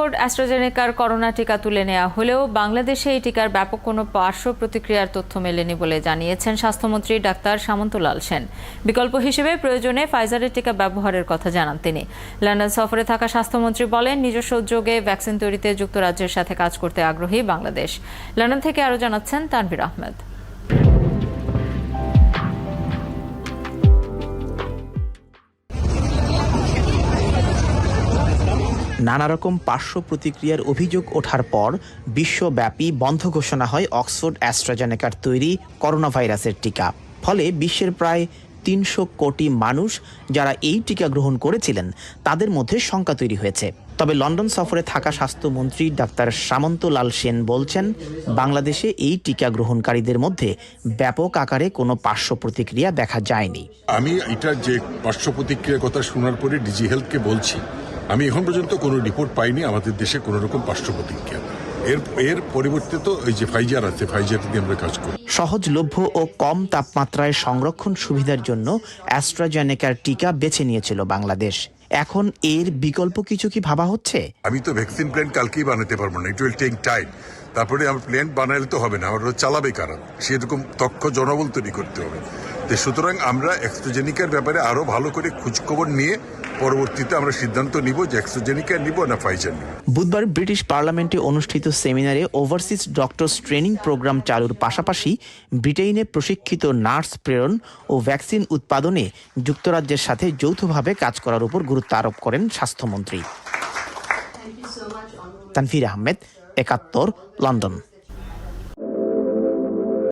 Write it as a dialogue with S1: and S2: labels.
S1: Oxford অ্যাস্ট্রাজেনেকার corona টিকা তুলে নেওয়া হলেও বাংলাদেশে এই টিকার ব্যাপক কোনো পার্শ্ব প্রতিক্রিয়ার তথ্য মেলেনি বলে জানিয়েছেন স্বাস্থ্যমন্ত্রী ডাক্তার সামন্তলাল সেন। বিকল্প হিসেবে প্রয়োজনে ফাইজারের টিকা ব্যবহারের কথা জানান তিনি। লন্ডন সফরে থাকা স্বাস্থ্যমন্ত্রী বলেন, নিজস্ব উদ্যোগে ভ্যাকসিন তৈরিতে যুক্তরাজ্যের সাথে কাজ করতে আগ্রহী বাংলাদেশ। লন্ডন থেকে আরও জানাচ্ছেন তানভীর আহমেদ।
S2: নানা রকম পার্শ্ব প্রতিক্রিয়ার অভিযোগ ওঠার পর বিশ্বব্যাপী বন্ধ ঘোষণা হয় অক্সফোর্ড অ্যাস্ট্রাজেনেকার তৈরি করোনা ভাইরাসের টিকা। ফলে বিশ্বের প্রায় তিনশো কোটি মানুষ যারা এই টিকা গ্রহণ করেছিলেন, তাদের মধ্যে শঙ্কা তৈরি হয়েছে। তবে লন্ডন সফরে থাকা স্বাস্থ্যমন্ত্রী ডাক্তার সামন্ত লাল সেন বলছেন, বাংলাদেশে এই টিকা গ্রহণকারীদের মধ্যে ব্যাপক আকারে কোনো পার্শ্ব প্রতিক্রিয়া দেখা যায়নি।
S3: আমি এটা যে পার্শ্ব প্রতিক্রিয়ার কথা শোনার পরে ডিজি হেলথকে বলছি আমি এখন পর্যন্ত কোনো রিপোর্ট পাইনি আমাদের দেশে কোনো রকম পার্শ্ব প্রতিক্রিয়া এর এর পরিবর্তে তো এই যে ফাইজার আছে ফাইজার দিয়ে আমরা কাজ করি।
S2: সহজলভ্য ও কম তাপমাত্রায় সংরক্ষণ সুবিধার জন্য অ্যাস্ট্রাজেনেকার টিকা বেছে নিয়েছিল বাংলাদেশ। এখন এর বিকল্প কিছু কি ভাবা হচ্ছে?
S3: আমি তো ভ্যাকসিন প্ল্যান কালকেই বানাতে পারব না ইট উইল টেক টাইম তারপরে আমার প্ল্যান বানালে তো হবে না আমার চালাবে কারা? সেরকম দক্ষ জনবল তৈরি করতে হবে। তো সুতরাং আমরা এক্সট্রোজেনিকার ব্যাপারে আরও ভালো করে খোঁজখবর নিয়ে পরবর্তীতে আমরা সিদ্ধান্ত নিব যে এক্সট্রোজেনিকা নিব না ফাইজার নিব।
S2: বুধবার ব্রিটিশ পার্লামেন্টে অনুষ্ঠিত সেমিনারে ওভারসিজ ডক্টরস ট্রেনিং প্রোগ্রাম চালুর পাশাপাশি ব্রিটেইনে প্রশিক্ষিত নার্স প্রেরণ ও ভ্যাকসিন উৎপাদনে যুক্তরাজ্যের সাথে যৌথভাবে কাজ করার উপর গুরুত্ব আরোপ করেন স্বাস্থ্যমন্ত্রী। তানফির আহমেদ, একাত্তর, লন্ডন।